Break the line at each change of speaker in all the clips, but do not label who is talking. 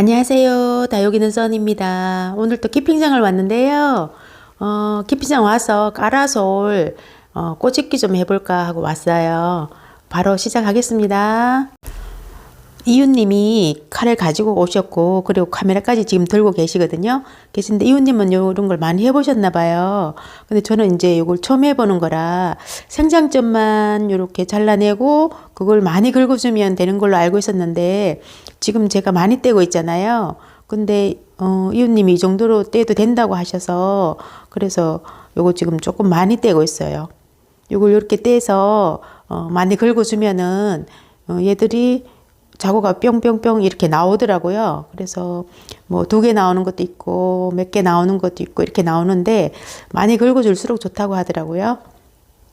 안녕하세요. 다육이는 써니입니다. 오늘 또 키핑장을 왔는데요. 어, 키핑장 와서 까라솔 어, 꼬집기 좀 해볼까 하고 왔어요. 바로 시작하겠습니다. 이웃님이 칼을 가지고 오셨고 그리고 카메라까지 지금 들고 계시거든요. 계신데 이웃님은 이런 걸 많이 해보셨나 봐요. 근데 저는 이제 이걸 처음 해보는 거라 생장점만 이렇게 잘라내고 그걸 많이 긁어주면 되는 걸로 알고 있었는데 지금 제가 많이 떼고 있잖아요. 근데 어, 이웃님이 이 정도로 떼도 된다고 하셔서 그래서 요거 지금 조금 많이 떼고 있어요. 요걸 이렇게 떼서 어, 많이 긁어주면은 어, 얘들이 자고가 뿅뿅뿅 이렇게 나오더라고요. 그래서 뭐 두 개 나오는 것도 있고 몇 개 나오는 것도 있고 이렇게 나오는데 많이 긁어줄수록 좋다고 하더라고요.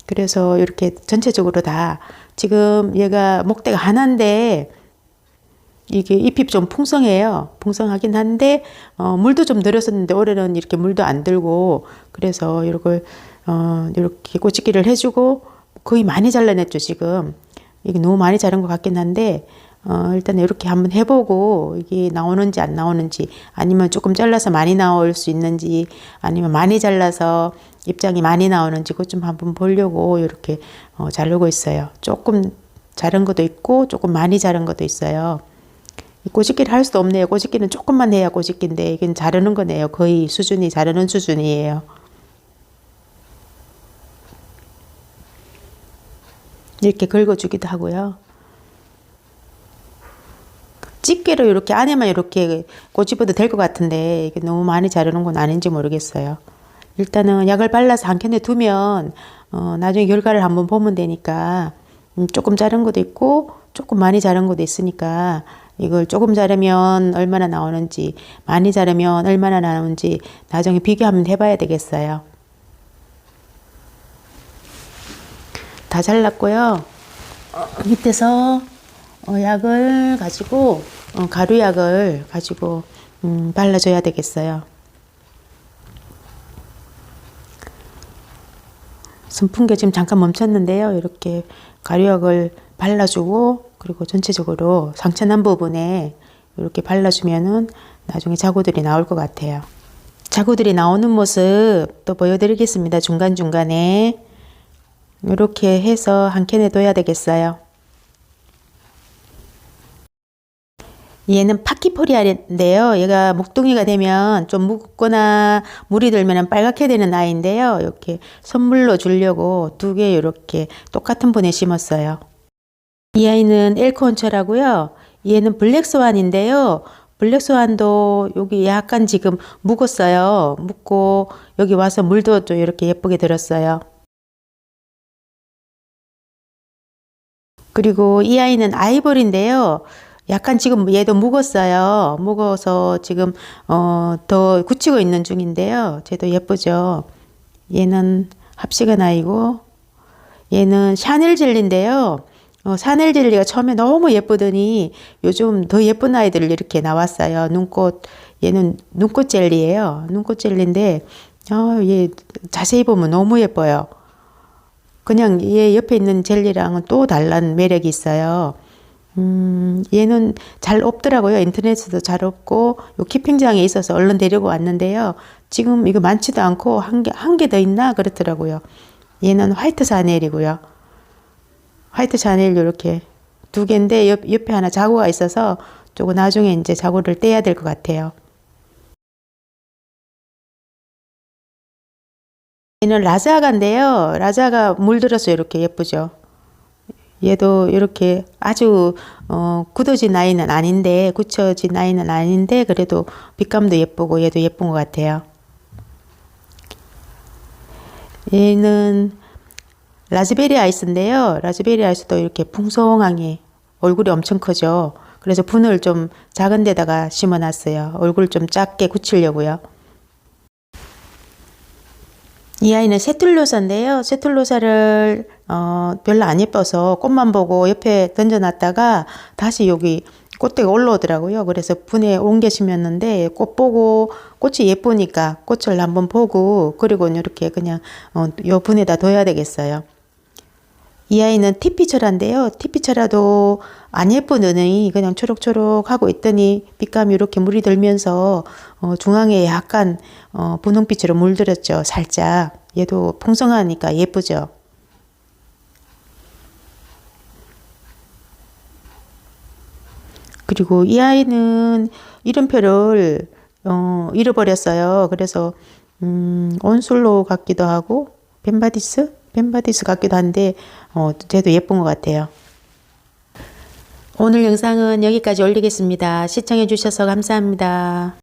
그래서 이렇게 전체적으로 다 지금 얘가 목대가 하나인데 이게 잎이 좀 풍성해요. 풍성하긴 한데 어, 물도 좀 들었었는데 올해는 이렇게 물도 안 들고 그래서 이걸 어, 이렇게 꼬치기를 해주고 거의 많이 잘라냈죠 지금. 이게 너무 많이 자른 것 같긴 한데 어, 일단 이렇게 한번 해보고 이게 나오는지 안 나오는지 아니면 조금 잘라서 많이 나올 수 있는지 아니면 많이 잘라서 입장이 많이 나오는지 그것 좀 한번 보려고 이렇게 어, 자르고 있어요. 조금 자른 것도 있고 조금 많이 자른 것도 있어요. 이 꼬집기를 할 수도 없네요. 꼬집기는 조금만 해야 꼬집기인데 이건 자르는 거네요. 거의 수준이 자르는 수준이에요. 이렇게 긁어주기도 하고요. 집게로 이렇게 안에만 이렇게 꼬집어도 될 것 같은데 이게 너무 많이 자르는 건 아닌지 모르겠어요. 일단은 약을 발라서 한 캔에 두면 어, 나중에 결과를 한번 보면 되니까 음, 조금 자른 것도 있고 조금 많이 자른 것도 있으니까 이걸 조금 자르면 얼마나 나오는지 많이 자르면 얼마나 나오는지 나중에 비교 한번 해봐야 되겠어요. 다 잘랐고요. 어, 밑에서 어, 약을 가지고 어, 가루약을 가지고 음, 발라줘야 되겠어요. 선풍기 지금 잠깐 멈췄는데요. 이렇게 가루약을 발라주고 그리고 전체적으로 상처 난 부분에 이렇게 발라주면은 나중에 자구들이 나올 것 같아요. 자구들이 나오는 모습 또 보여드리겠습니다. 중간중간에 이렇게 해서 한 캔에 둬야 되겠어요. 얘는 파키포리아인데요. 얘가 목동이가 되면 좀 묵거나 물이 들면 빨갛게 되는 아이인데요. 이렇게 선물로 주려고 두 개 이렇게 똑같은 분에 심었어요. 이 아이는 엘코온처라고요. 얘는 블랙스완인데요. 블랙스완도 여기 약간 지금 묵었어요. 묵고 여기 와서 물도 좀 이렇게 예쁘게 들었어요. 그리고 이 아이는 아이보리인데요. 약간 지금 얘도 묵었어요. 묵어서 지금 어, 더 굳히고 있는 중인데요. 쟤도 예쁘죠. 얘는 합식은 아이고 얘는 샤넬 젤리인데요. 어, 샤넬 젤리가 처음에 너무 예쁘더니 요즘 더 예쁜 아이들 이렇게 나왔어요. 눈꽃 얘는 눈꽃 젤리예요. 눈꽃 젤리인데 어, 얘 자세히 보면 너무 예뻐요. 그냥 얘 옆에 있는 젤리랑은 또 다른 매력이 있어요. 음, 얘는 잘 없더라고요. 인터넷에도 잘 없고, 요 키핑장에 있어서 얼른 데리고 왔는데요. 지금 이거 많지도 않고, 한 개, 한 개 더 있나? 그렇더라고요. 얘는 화이트 샤넬이고요. 화이트 샤넬 이렇게 두 개인데, 옆, 옆에 하나 자구가 있어서, 조금 나중에 이제 자구를 떼야 될 것 같아요. 얘는 라자가인데요. 라자가 물들어서 이렇게 예쁘죠. 얘도 이렇게 아주 어, 굳어진 아이는 아닌데 굳혀진 아이는 아닌데 그래도 빛감도 예쁘고 얘도 예쁜 것 같아요. 얘는 라즈베리 아이스인데요. 라즈베리 아이스도 이렇게 풍성하게 얼굴이 엄청 크죠. 그래서 분을 좀 작은 데다가 심어놨어요. 얼굴 좀 작게 굳히려고요. 이 아이는 세툴로사인데요. 세툴로사를 어, 별로 안 예뻐서 꽃만 보고 옆에 던져놨다가 다시 여기 꽃대가 올라오더라고요. 그래서 분에 옮겨 심었는데 꽃 보고 꽃이 예쁘니까 꽃을 한번 보고 그리고 이렇게 그냥 어, 요 분에다 둬야 되겠어요. 이 아이는 티피철인데요. 티피철라도 안 예쁜 은행이 그냥 초록초록 하고 있더니 빛감이 이렇게 물이 들면서 어, 중앙에 약간 어, 분홍빛으로 물들었죠. 살짝. 얘도 풍성하니까 예쁘죠. 그리고 이 아이는 이름표를 어, 잃어버렸어요. 그래서 음, 온솔로 같기도 하고 벤바디스? 벤바디스 같기도 한데 어, 쟤도 예쁜 것 같아요. 오늘 영상은 여기까지 올리겠습니다. 시청해 주셔서 감사합니다.